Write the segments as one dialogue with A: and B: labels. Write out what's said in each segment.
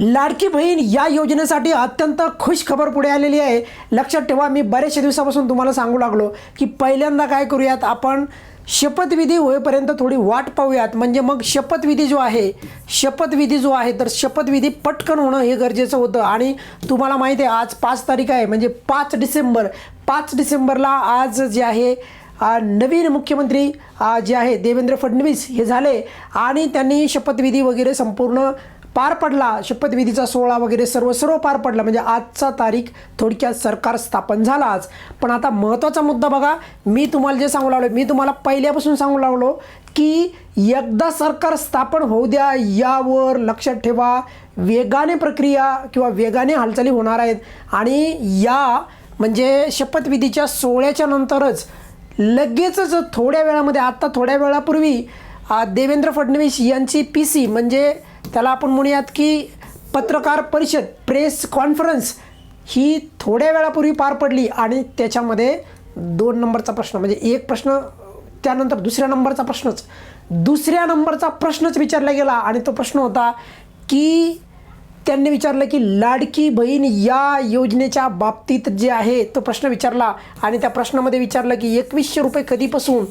A: लाडकी बहीण या योजनेसाठी अत्यंत खुश खबर पुढे आलेली आहे. लक्षात ठेवा मी बऱ्याचशा दिवसापासून तुम्हाला सांगू लागलो की पहिल्यांदा काय करूयात आपण शपथविधी होईपर्यंत थोडी वाट पाहूयात. म्हणजे मग शपथविधी जो आहे शपथविधी जो आहे तर शपथविधी पटकन होणं हे गरजेचं होतं. आणि तुम्हाला माहिती आहे आज पाच तारीख आहे म्हणजे पाच डिसेंबर. पाच डिसेंबरला आज जे आहे नवीन मुख्यमंत्री जे आहे देवेंद्र फडणवीस हे झाले. आणि त्यांनी शपथविधी वगैरे संपूर्ण पार पडला शपथविधीचा सोहळा वगैरे सर्व सर्व पार पडला. म्हणजे आजचा तारीख थोडक्यात सरकार स्थापन झाला आज. पण आता महत्त्वाचा मुद्दा बघा मी तुम्हाला जे सांगू लागलो मी तुम्हाला पहिल्यापासून सांगू लागलो की एकदा सरकार स्थापन होऊ द्या यावर लक्षात ठेवा. वेगाने प्रक्रिया किंवा वेगाने हालचाली होणार आहेत. आणि या म्हणजे शपथविधीच्या सोहळ्याच्या नंतरच लगेचच थोड्या वेळामध्ये आत्ता थोड्या वेळापूर्वी देवेंद्र फडणवीस यांची पी सी म्हणजे त्याला आपण म्हणूयात की पत्रकार परिषद प्रेस कॉन्फरन्स ही थोड्या वेळापूर्वी पार पडली आणि त्याच्यामध्ये दोन नंबरचा प्रश्न म्हणजे एक प्रश्न त्यानंतर दुसऱ्या नंबरचा प्रश्नच. दुसऱ्या नंबरचा प्रश्नच विचारला गेला आणि तो प्रश्न होता की त्यांनी विचारलं की लाडकी बहीण या योजनेच्या बाबतीत जे आहे तो प्रश्न विचारला आणि त्या प्रश्नामध्ये विचारलं की एकवीसशे रुपये कधीपासून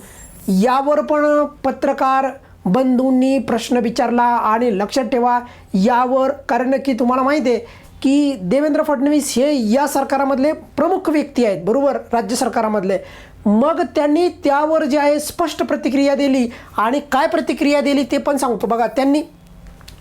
A: यावर पण पत्रकार बंधूंनी प्रश्न विचारला आणि लक्षात ठेवा यावर कारण की तुम्हाला माहिती आहे की देवेंद्र फडणवीस हे या सरकारामधले प्रमुख व्यक्ती आहेत बरोबर? राज्य सरकारामधले. मग त्यांनी त्यावर जे आहे स्पष्ट प्रतिक्रिया दिली आणि काय प्रतिक्रिया दिली ते पण सांगतो. बघा त्यांनी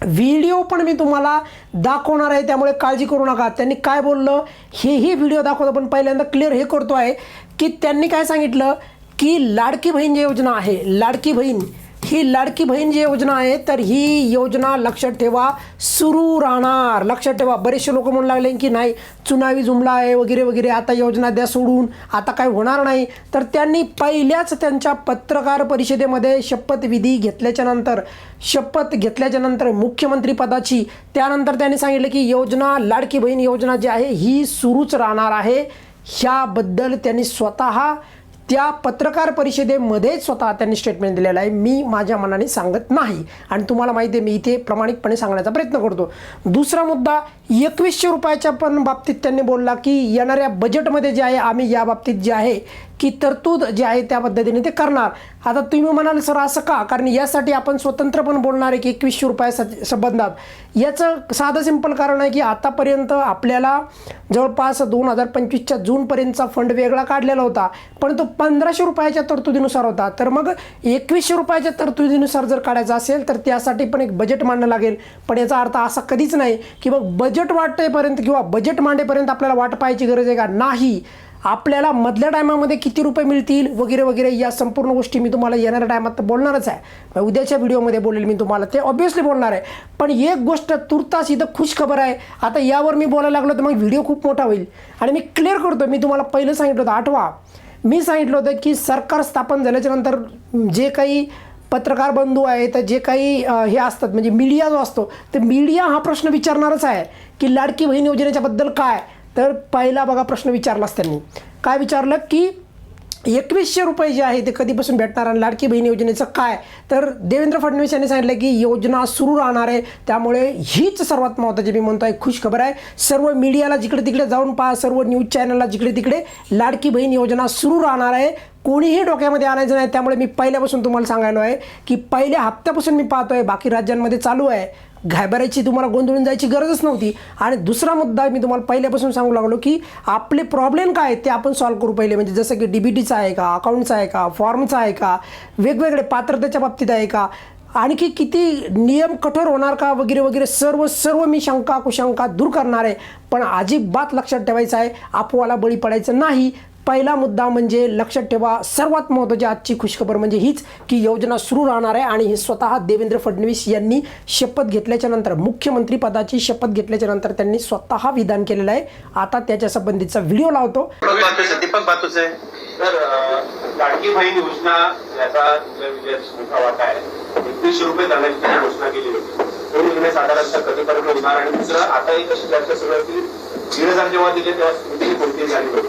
A: व्हिडिओ पण मी तुम्हाला दाखवणार आहे त्यामुळे काळजी करू नका. त्यांनी काय बोललं हेही व्हिडिओ दाखवतो पण पहिल्यांदा क्लिअर हे करतो आहे की त्यांनी काय सांगितलं की लाडकी बहीण जी योजना आहे. लाडकी बहीण ही लाडकी बहीण जी योजना आहे तर ही योजना लक्षात ठेवा सुरू राहणार. लक्षात ठेवा. बरेचसे लोक म्हणू लागले की नाही चुनावी जुमला आहे वगैरे वगैरे आता योजना द्या सोडून आता काय होणार नाही. तर त्यांनी पहिल्याच त्यांच्या पत्रकार परिषदेमध्ये शपथविधी घेतल्याच्या नंतर शपथ घेतल्याच्या नंतर मुख्यमंत्री पदाची त्यानंतर त्यांनी सांगितलं की योजना लाडकी बहीण योजना जी आहे ही सुरूच राहणार आहे. ह्याबद्दल त्यांनी स्वतः त्या पत्रकार परिषदेमध्येच स्वतः त्यांनी स्टेटमेंट दिलेलं आहे. मी माझ्या मनाने सांगत नाही. आणि तुम्हाला माहिती आहे मी इथे प्रामाणिकपणे सांगण्याचा प्रयत्न करतो. दुसरा मुद्दा एकवीसशे रुपयाच्या पण बाबतीत त्यांनी बोलला की येणाऱ्या बजेटमध्ये जे आहे आम्ही या बाबतीत जे आहे की तरतूद जी आहे त्या पद्धतीने ते करणार. आता तुम्ही म्हणाल सर असं का? कारण यासाठी आपण स्वतंत्र पण बोलणार आहे की एकवीसशे रुपया स- संबंधात. याचं साधं सिंपल कारण आहे की आतापर्यंत आपल्याला जवळपास दोन हजार पंचवीसच्या जूनपर्यंतचा फंड वेगळा काढलेला होता. पण तो पंधराशे रुपयाच्या तरतुदीनुसार होता. तर मग एकवीसशे रुपयाच्या तरतुदीनुसार जर काढायचा असेल तर त्यासाठी पण एक बजेट मांडणं लागेल. पण याचा अर्थ असा कधीच नाही की मग बजेट वाटेपर्यंत किंवा बजेट मांडेपर्यंत आपल्याला वाट पाहायची गरज आहे का? नाही. आपल्याला मधल्या टायमामध्ये किती रुपये मिळतील वगैरे वगैरे या संपूर्ण गोष्टी मी तुम्हाला येणाऱ्या टायमात तर बोलणारच आहे. उद्याच्या व्हिडिओमध्ये बोलेल मी तुम्हाला. ते ऑब्वियसली बोलणार आहे. पण एक गोष्ट तुर्तास इथं खुश खबर आहे. आता यावर मी बोलायला लागलो तर मग व्हिडिओ खूप मोठा होईल. आणि मी क्लिअर करतो मी तुम्हाला पहिलं सांगितलं होतं आठवा. मी सांगितलं होतं की सरकार स्थापन झाल्याच्यानंतर जे काही पत्रकार बंधू आहेत जे काही हे असतात म्हणजे मीडिया जो असतो तर मीडिया हा प्रश्न विचारणारच आहे की लाडकी बहीण योजनेच्याबद्दल काय? तर पहिला बघा प्रश्न विचारलाच त्यांनी. काय विचारलं? की एकवीसशे रुपये जे आहे ते कधीपासून भेटणार आणि लाडकी बहीण योजनेचं काय? तर देवेंद्र फडणवीस यांनी सांगितलं की योजना सुरू राहणार आहे. त्यामुळे हीच सर्वात महत्त्वाची मी म्हणतो आहे खुश खबर आहे. सर्व मीडियाला जिकडे तिकडे जाऊन पहा सर्व न्यूज चॅनलला जिकडे तिकडे लाडकी बहीण योजना सुरू राहणार आहे. कोणीही डोक्यामध्ये आणायचं नाही. त्यामुळे मी पहिल्यापासून तुम्हाला सांगायलो आहे की पहिल्या हप्त्यापासून मी पाहतो आहे बाकी राज्यांमध्ये चालू आहे. घाबरायची तुम्हाला गोंधळून जायची गरजच नव्हती. आणि दुसरा मुद्दा मी तुम्हाला पहिल्यापासून सांगू लागलो की आपले प्रॉब्लेम काय आहेत ते आपण सॉल्व्ह करू पहिले. म्हणजे जसं की डी बी टीचा आहे का अकाउंटचा आहे का फॉर्मचा आहे का वेगवेगळे पात्रतेच्या बाबतीत आहे का आणखी किती नियम कठोर होणार का वगैरे वगैरे सर्व सर्व मी शंका कुशंका दूर करणार आहे. पण अजिबात लक्षात ठेवायचं आहे अफवाला बळी पडायचं नाही. पहिला मुद्दा म्हणजे लक्षात ठेवा सर्वात महत्त्वाची आजची खुशखबर म्हणजे हीच की योजना सुरू राहणार आहे आणि हे स्वतः देवेंद्र फडणवीस यांनी शपथ घेतल्याच्या नंतर मुख्यमंत्री पदाची शपथ घेतल्याच्या नंतर त्यांनी स्वतः विधान केलेलं आहे. आता त्याच्या संबंधीचा व्हिडिओ लावतो.
B: दीपक बातूस आहे
C: तर लाडकी बहीण योजना याचा जो विजयाचा मोठा रुपये करण्याची घोषणा केली होती. दोन महिने साधारणतः कधीपर्यंत होणार? आणि दुसरं आता एक अशी चर्चा सुरू आहे की दीड हजार जेव्हा दिले तेव्हा स्मृती कोणती झाली होती?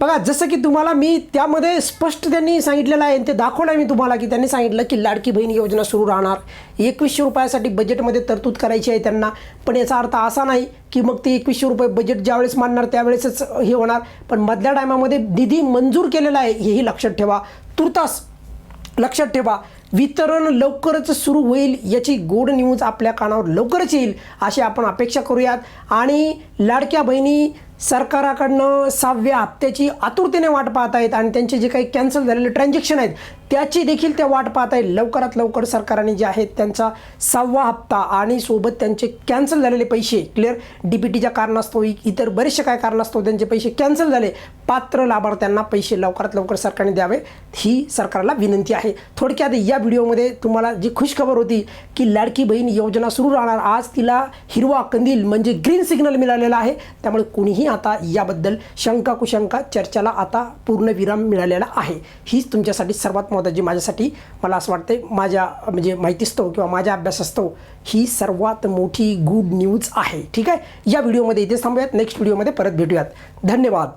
A: बघा जसं की तुम्हाला मी त्यामध्ये स्पष्ट त्यांनी सांगितलेलं आहे आणि ते दाखवलं आहे मी तुम्हाला की त्यांनी सांगितलं की लाडकी बहीण योजना सुरू राहणार. एकवीसशे रुपयासाठी बजेटमध्ये तरतूद करायची आहे त्यांना. पण याचा अर्थ असा नाही की मग ते एकवीसशे रुपये बजेट ज्यावेळेस मानणार त्यावेळेसच हे होणार. पण मधल्या टायमामध्ये निधी मंजूर केलेला आहे हेही लक्षात ठेवा. तुर्तास लक्षात ठेवा वितरण लवकरच सुरू होईल याची गोड न्यूज आपल्या कानावर लवकरच येईल अशी आपण अपेक्षा करूयात. आणि लाडक्या बहिणी सरकाराकडनं सहाव्या हप्त्याची आतुरतेने वाट पाहत आहेत आणि त्यांचे जे काही कॅन्सल झालेले ट्रान्झॅक्शन आहेत त्याची देखील त्या वाट पाहत आहेत. लवकरात लवकर सरकारने जे आहेत त्यांचा सहावा हप्ता आणि सोबत त्यांचे कॅन्सल झालेले पैसे क्लिअर डी पी टीच्या कारणास्तव इतर बरेचसे काय कारणास्तव त्यांचे पैसे कॅन्सल झाले पात्र लाभार्थ्यांना पैसे लवकरात लवकर सरकारने द्यावे ही सरकारला विनंती आहे. थोडक्यात या व्हिडिओमध्ये तुम्हाला जी खुशखबर होती की लाडकी बहीण योजना सुरू राहणार आज तिला हिरवा कंदील म्हणजे ग्रीन सिग्नल मिळालेला आहे. त्यामुळे कोणीही आता याबद्दल शंका कुशंका चर्चेला आता पूर्ण विराम मिळालेला आहे. हीच तुमच्यासाठी सर्वात महत्त्वाची माझ्यासाठी मला असं वाटतं माझ्या म्हणजे माहितीस्तव किंवा माझ्या अभ्यासास्तव ही सर्वात मोठी गुड न्यूज आहे. ठीक आहे? या व्हिडिओमध्ये इथे थांबूयात. नेक्स्ट व्हिडिओमध्ये परत भेटूयात. धन्यवाद.